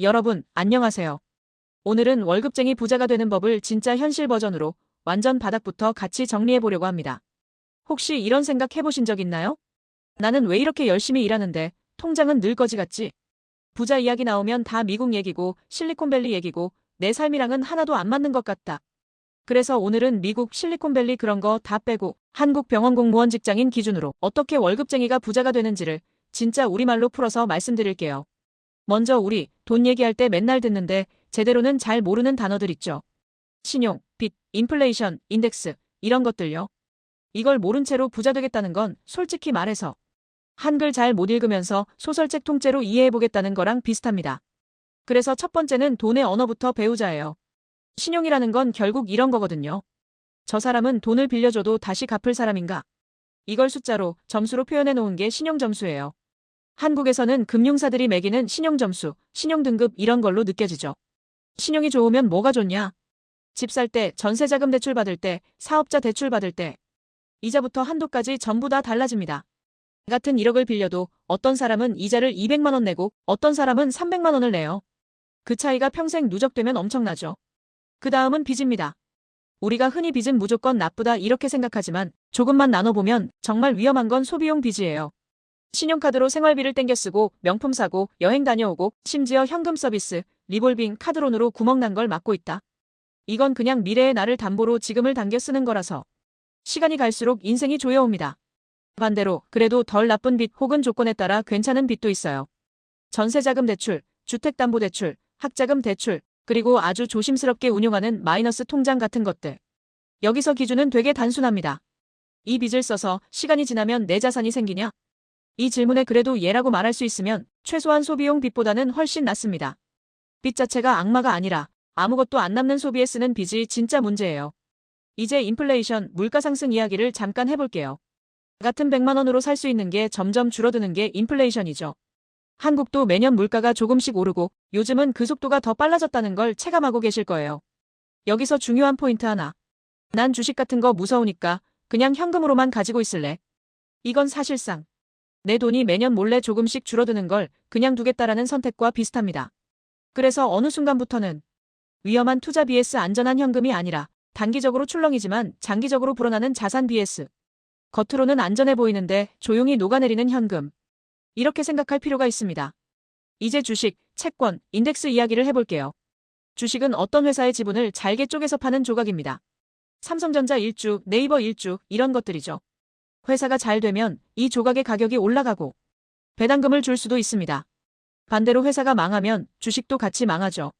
여러분, 안녕하세요. 오늘은 월급쟁이 부자가 되는 법을 진짜 현실 버전으로 완전 바닥부터 같이 정리해 보려고 합니다. 혹시 이런 생각 해보신 적 있나요? 나는 왜 이렇게 열심히 일하는데 통장은 늘 거지 같지? 부자 이야기 나오면 다 미국 얘기고 실리콘밸리 얘기고 내 삶이랑은 하나도 안 맞는 것 같다. 그래서 오늘은 미국 실리콘밸리 그런 거 다 빼고 한국 병원 공무원 직장인 기준으로 어떻게 월급쟁이가 부자가 되는지를 진짜 우리말로 풀어서 말씀드릴게요. 먼저 우리 돈 얘기할 때 맨날 듣는데 제대로는 잘 모르는 단어들 있죠. 신용, 빚, 인플레이션, 인덱스 이런 것들요. 이걸 모른 채로 부자 되겠다는 건 솔직히 말해서 한글 잘 못 읽으면서 소설책 통째로 이해해보겠다는 거랑 비슷합니다. 그래서 첫 번째는 돈의 언어부터 배우자예요. 신용이라는 건 결국 이런 거거든요. 저 사람은 돈을 빌려줘도 다시 갚을 사람인가? 이걸 숫자로 점수로 표현해 놓은 게 신용점수예요. 한국에서는 금융사들이 매기는 신용점수, 신용등급 이런 걸로 느껴지죠. 신용이 좋으면 뭐가 좋냐? 집 살 때, 전세자금 대출 받을 때, 사업자 대출 받을 때, 이자부터 한도까지 전부 다 달라집니다. 같은 1억을 빌려도 어떤 사람은 이자를 200만 원 내고 어떤 사람은 300만 원을 내요. 그 차이가 평생 누적되면 엄청나죠. 그 다음은 빚입니다. 우리가 흔히 빚은 무조건 나쁘다 이렇게 생각하지만 조금만 나눠보면 정말 위험한 건 소비용 빚이에요. 신용카드로 생활비를 땡겨 쓰고 명품 사고 여행 다녀오고 심지어 현금 서비스, 리볼빙 카드론으로 구멍 난 걸 막고 있다. 이건 그냥 미래의 나를 담보로 지금을 당겨 쓰는 거라서 시간이 갈수록 인생이 조여옵니다. 반대로 그래도 덜 나쁜 빚 혹은 조건에 따라 괜찮은 빚도 있어요. 전세자금 대출, 주택담보대출, 학자금 대출, 그리고 아주 조심스럽게 운용하는 마이너스 통장 같은 것들. 여기서 기준은 되게 단순합니다. 이 빚을 써서 시간이 지나면 내 자산이 생기냐? 이 질문에 그래도 예라고 말할 수 있으면 최소한 소비용 빚보다는 훨씬 낫습니다. 빚 자체가 악마가 아니라 아무것도 안 남는 소비에 쓰는 빚이 진짜 문제예요. 이제 인플레이션, 물가 상승 이야기를 잠깐 해볼게요. 같은 100만 원으로 살 수 있는 게 점점 줄어드는 게 인플레이션이죠. 한국도 매년 물가가 조금씩 오르고 요즘은 그 속도가 더 빨라졌다는 걸 체감하고 계실 거예요. 여기서 중요한 포인트 하나. 난 주식 같은 거 무서우니까 그냥 현금으로만 가지고 있을래. 이건 사실상 내 돈이 매년 몰래 조금씩 줄어드는 걸 그냥 두겠다라는 선택과 비슷합니다. 그래서 어느 순간부터는 위험한 투자 BS 안전한 현금이 아니라 단기적으로 출렁이지만 장기적으로 불어나는 자산 BS. 겉으로는 안전해 보이는데 조용히 녹아내리는 현금. 이렇게 생각할 필요가 있습니다. 이제 주식, 채권, 인덱스 이야기를 해볼게요. 주식은 어떤 회사의 지분을 잘게 쪼개서 파는 조각입니다. 삼성전자 1주, 네이버 1주, 이런 것들이죠. 회사가 잘 되면 이 조각의 가격이 올라가고 배당금을 줄 수도 있습니다. 반대로 회사가 망하면 주식도 같이 망하죠.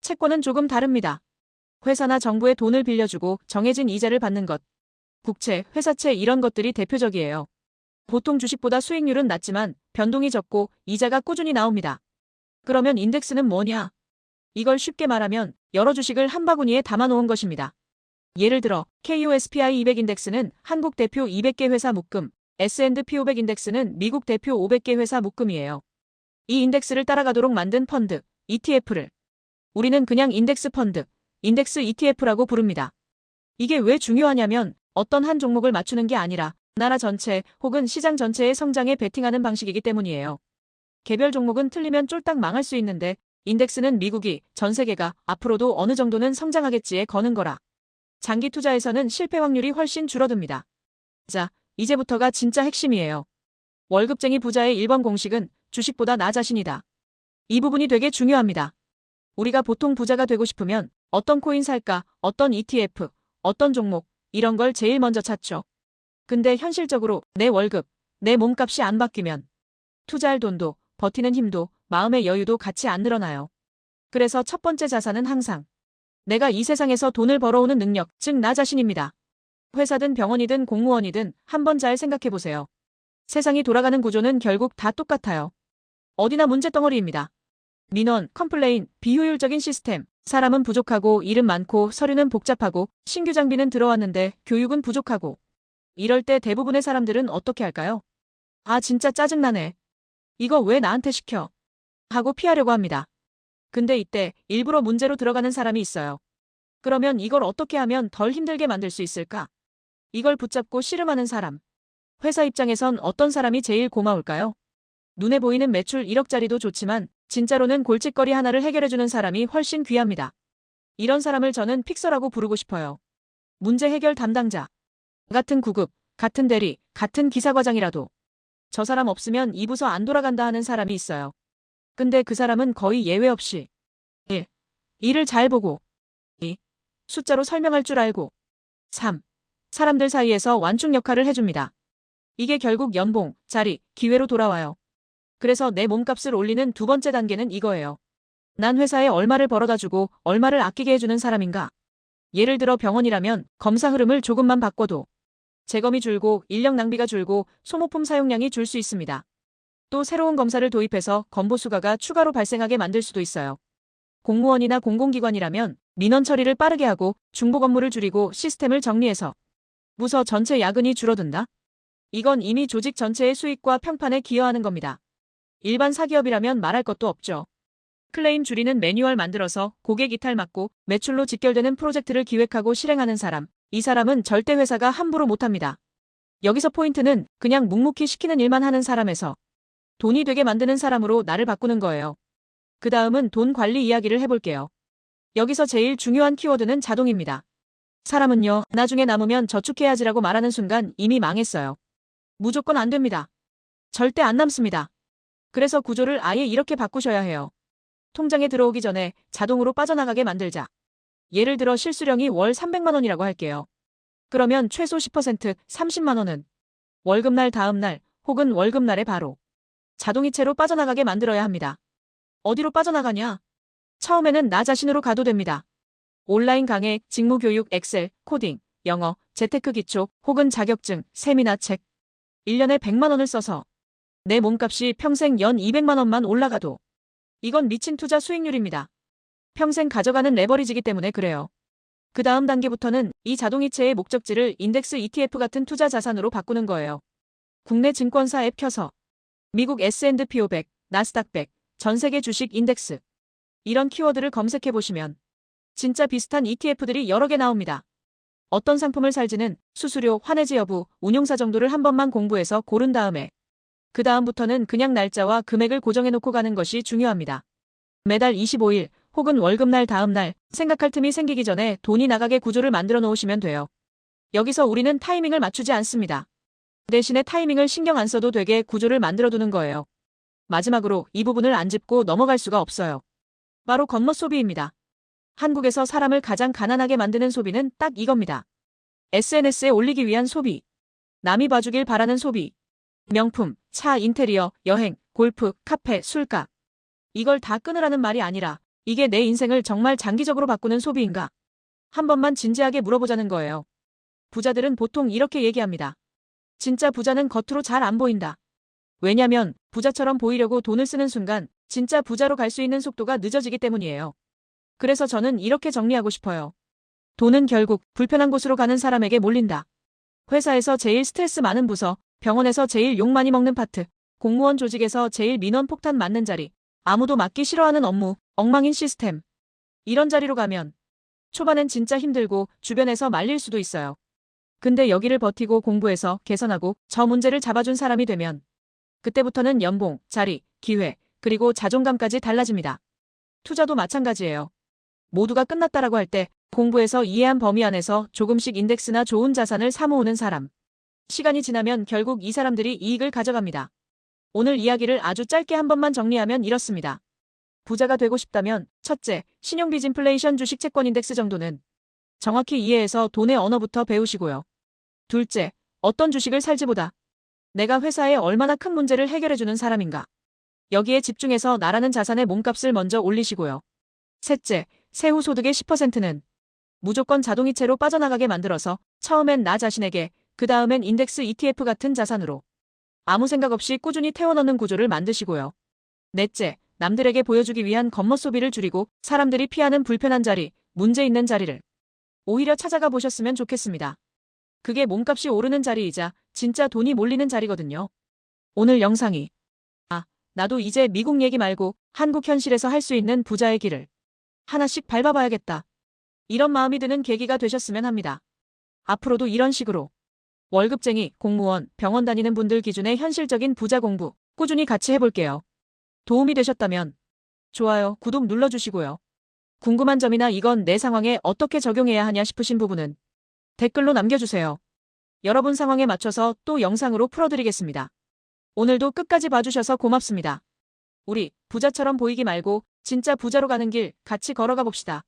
채권은 조금 다릅니다. 회사나 정부에 돈을 빌려주고 정해진 이자를 받는 것. 국채, 회사채 이런 것들이 대표적이에요. 보통 주식보다 수익률은 낮지만 변동이 적고 이자가 꾸준히 나옵니다. 그러면 인덱스는 뭐냐? 이걸 쉽게 말하면 여러 주식을 한 바구니에 담아놓은 것입니다. 예를 들어 KOSPI 200 인덱스는 한국 대표 200개 회사 묶음, S&P 500 인덱스는 미국 대표 500개 회사 묶음이에요. 이 인덱스를 따라가도록 만든 펀드, ETF를 우리는 그냥 인덱스 펀드, 인덱스 ETF라고 부릅니다. 이게 왜 중요하냐면 어떤 한 종목을 맞추는 게 아니라 나라 전체 혹은 시장 전체의 성장에 베팅하는 방식이기 때문이에요. 개별 종목은 틀리면 쫄딱 망할 수 있는데 인덱스는 미국이 전 세계가 앞으로도 어느 정도는 성장하겠지에 거는 거라. 장기 투자에서는 실패 확률이 훨씬 줄어듭니다. 자, 이제부터가 진짜 핵심이에요. 월급쟁이 부자의 1번 공식은 주식보다 나 자신이다. 이 부분이 되게 중요합니다. 우리가 보통 부자가 되고 싶으면 어떤 코인 살까, 어떤 ETF, 어떤 종목, 이런 걸 제일 먼저 찾죠. 근데 현실적으로 내 월급, 내 몸값이 안 바뀌면 투자할 돈도, 버티는 힘도, 마음의 여유도 같이 안 늘어나요. 그래서 첫 번째 자산은 항상 내가 이 세상에서 돈을 벌어오는 능력, 즉 나 자신입니다. 회사든 병원이든 공무원이든 한번 잘 생각해보세요. 세상이 돌아가는 구조는 결국 다 똑같아요. 어디나 문제덩어리입니다. 민원, 컴플레인, 비효율적인 시스템, 사람은 부족하고 일은 많고 서류는 복잡하고 신규 장비는 들어왔는데 교육은 부족하고 이럴 때 대부분의 사람들은 어떻게 할까요? 아 진짜 짜증나네. 이거 왜 나한테 시켜? 하고 피하려고 합니다. 근데 이때 일부러 문제로 들어가는 사람이 있어요. 그러면 이걸 어떻게 하면 덜 힘들게 만들 수 있을까? 이걸 붙잡고 씨름하는 사람. 회사 입장에선 어떤 사람이 제일 고마울까요? 눈에 보이는 매출 1억짜리도 좋지만 진짜로는 골칫거리 하나를 해결해주는 사람이 훨씬 귀합니다. 이런 사람을 저는 픽서라고 부르고 싶어요. 문제 해결 담당자. 같은 구급, 같은 대리, 같은 기사과장이라도 저 사람 없으면 이 부서 안 돌아간다 하는 사람이 있어요. 근데 그 사람은 거의 예외 없이 1. 일을 잘 보고 2. 숫자로 설명할 줄 알고 3. 사람들 사이에서 완충 역할을 해줍니다. 이게 결국 연봉, 자리, 기회로 돌아와요. 그래서 내 몸값을 올리는 두 번째 단계는 이거예요. 난 회사에 얼마를 벌어다 주고 얼마를 아끼게 해주는 사람인가? 예를 들어 병원이라면 검사 흐름을 조금만 바꿔도 재검이 줄고 인력 낭비가 줄고 소모품 사용량이 줄 수 있습니다. 또 새로운 검사를 도입해서 건보 수가가 추가로 발생하게 만들 수도 있어요. 공무원이나 공공기관이라면 민원 처리를 빠르게 하고 중복 업무를 줄이고 시스템을 정리해서 부서 전체 야근이 줄어든다? 이건 이미 조직 전체의 수익과 평판에 기여하는 겁니다. 일반 사기업이라면 말할 것도 없죠. 클레임 줄이는 매뉴얼 만들어서 고객 이탈 막고 매출로 직결되는 프로젝트를 기획하고 실행하는 사람. 이 사람은 절대 회사가 함부로 못합니다. 여기서 포인트는 그냥 묵묵히 시키는 일만 하는 사람에서 돈이 되게 만드는 사람으로 나를 바꾸는 거예요. 그 다음은 돈 관리 이야기를 해볼게요. 여기서 제일 중요한 키워드는 자동입니다. 사람은요, 나중에 남으면 저축해야지라고 말하는 순간 이미 망했어요. 무조건 안 됩니다. 절대 안 남습니다. 그래서 구조를 아예 이렇게 바꾸셔야 해요. 통장에 들어오기 전에 자동으로 빠져나가게 만들자. 예를 들어 실수령이 월 300만 원이라고 할게요. 그러면 최소 10% 30만 원은 월급날 다음 날 혹은 월급날에 바로 자동이체로 빠져나가게 만들어야 합니다. 어디로 빠져나가냐? 처음에는 나 자신으로 가도 됩니다. 온라인 강의, 직무교육, 엑셀, 코딩, 영어, 재테크 기초 혹은 자격증, 세미나 책. 1년에 100만 원을 써서 내 몸값이 평생 연 200만 원만 올라가도 이건 미친 투자 수익률입니다. 평생 가져가는 레버리지기 때문에 그래요. 그 다음 단계부터는 이 자동이체의 목적지를 인덱스 ETF 같은 투자 자산으로 바꾸는 거예요. 국내 증권사 앱 켜서 미국 S&P 500, 나스닥 100, 전 세계 주식 인덱스 이런 키워드를 검색해 보시면 진짜 비슷한 ETF들이 여러 개 나옵니다. 어떤 상품을 살지는 수수료, 환해지 여부, 운용사 정도를 한 번만 공부해서 고른 다음에 그 다음부터는 그냥 날짜와 금액을 고정해 놓고 가는 것이 중요합니다. 매달 25일 혹은 월급날 다음날 생각할 틈이 생기기 전에 돈이 나가게 구조를 만들어 놓으시면 돼요. 여기서 우리는 타이밍을 맞추지 않습니다. 대신에 타이밍을 신경 안 써도 되게 구조를 만들어 두는 거예요. 마지막으로 이 부분을 안 짚고 넘어갈 수가 없어요. 바로 겉멋 소비입니다. 한국에서 사람을 가장 가난하게 만드는 소비는 딱 이겁니다. SNS에 올리기 위한 소비. 남이 봐주길 바라는 소비. 명품, 차, 인테리어, 여행, 골프, 카페, 술값. 이걸 다 끊으라는 말이 아니라 이게 내 인생을 정말 장기적으로 바꾸는 소비인가? 한 번만 진지하게 물어보자는 거예요. 부자들은 보통 이렇게 얘기합니다. 진짜 부자는 겉으로 잘 안 보인다. 왜냐면 부자처럼 보이려고 돈을 쓰는 순간 진짜 부자로 갈 수 있는 속도가 늦어지기 때문이에요. 그래서 저는 이렇게 정리하고 싶어요. 돈은 결국 불편한 곳으로 가는 사람에게 몰린다. 회사에서 제일 스트레스 많은 부서, 병원에서 제일 욕 많이 먹는 파트, 공무원 조직에서 제일 민원 폭탄 맞는 자리, 아무도 맡기 싫어하는 업무, 엉망인 시스템. 이런 자리로 가면 초반엔 진짜 힘들고 주변에서 말릴 수도 있어요. 근데 여기를 버티고 공부해서 개선하고 저 문제를 잡아준 사람이 되면 그때부터는 연봉, 자리, 기회, 그리고 자존감까지 달라집니다. 투자도 마찬가지예요. 모두가 끝났다라고 할 때 공부해서 이해한 범위 안에서 조금씩 인덱스나 좋은 자산을 사모으는 사람. 시간이 지나면 결국 이 사람들이 이익을 가져갑니다. 오늘 이야기를 아주 짧게 한 번만 정리하면 이렇습니다. 부자가 되고 싶다면 첫째, 신용비진플레이션 주식 채권 인덱스 정도는 정확히 이해해서 돈의 언어부터 배우시고요. 둘째, 어떤 주식을 살지보다 내가 회사에 얼마나 큰 문제를 해결해주는 사람인가. 여기에 집중해서 나라는 자산의 몸값을 먼저 올리시고요. 셋째, 세후 소득의 10%는 무조건 자동이체로 빠져나가게 만들어서 처음엔 나 자신에게 그 다음엔 인덱스 ETF 같은 자산으로 아무 생각 없이 꾸준히 태워넣는 구조를 만드시고요. 넷째, 남들에게 보여주기 위한 겉멋 소비를 줄이고 사람들이 피하는 불편한 자리, 문제 있는 자리를 오히려 찾아가 보셨으면 좋겠습니다. 그게 몸값이 오르는 자리이자 진짜 돈이 몰리는 자리거든요. 오늘 영상이 아, 나도 이제 미국 얘기 말고 한국 현실에서 할 수 있는 부자의 길을 하나씩 밟아봐야겠다. 이런 마음이 드는 계기가 되셨으면 합니다. 앞으로도 이런 식으로 월급쟁이, 공무원, 병원 다니는 분들 기준의 현실적인 부자 공부 꾸준히 같이 해볼게요. 도움이 되셨다면 좋아요, 구독 눌러주시고요. 궁금한 점이나 이건 내 상황에 어떻게 적용해야 하냐 싶으신 부분은 댓글로 남겨주세요. 여러분 상황에 맞춰서 또 영상으로 풀어드리겠습니다. 오늘도 끝까지 봐주셔서 고맙습니다. 우리 부자처럼 보이기 말고 진짜 부자로 가는 길 같이 걸어가 봅시다.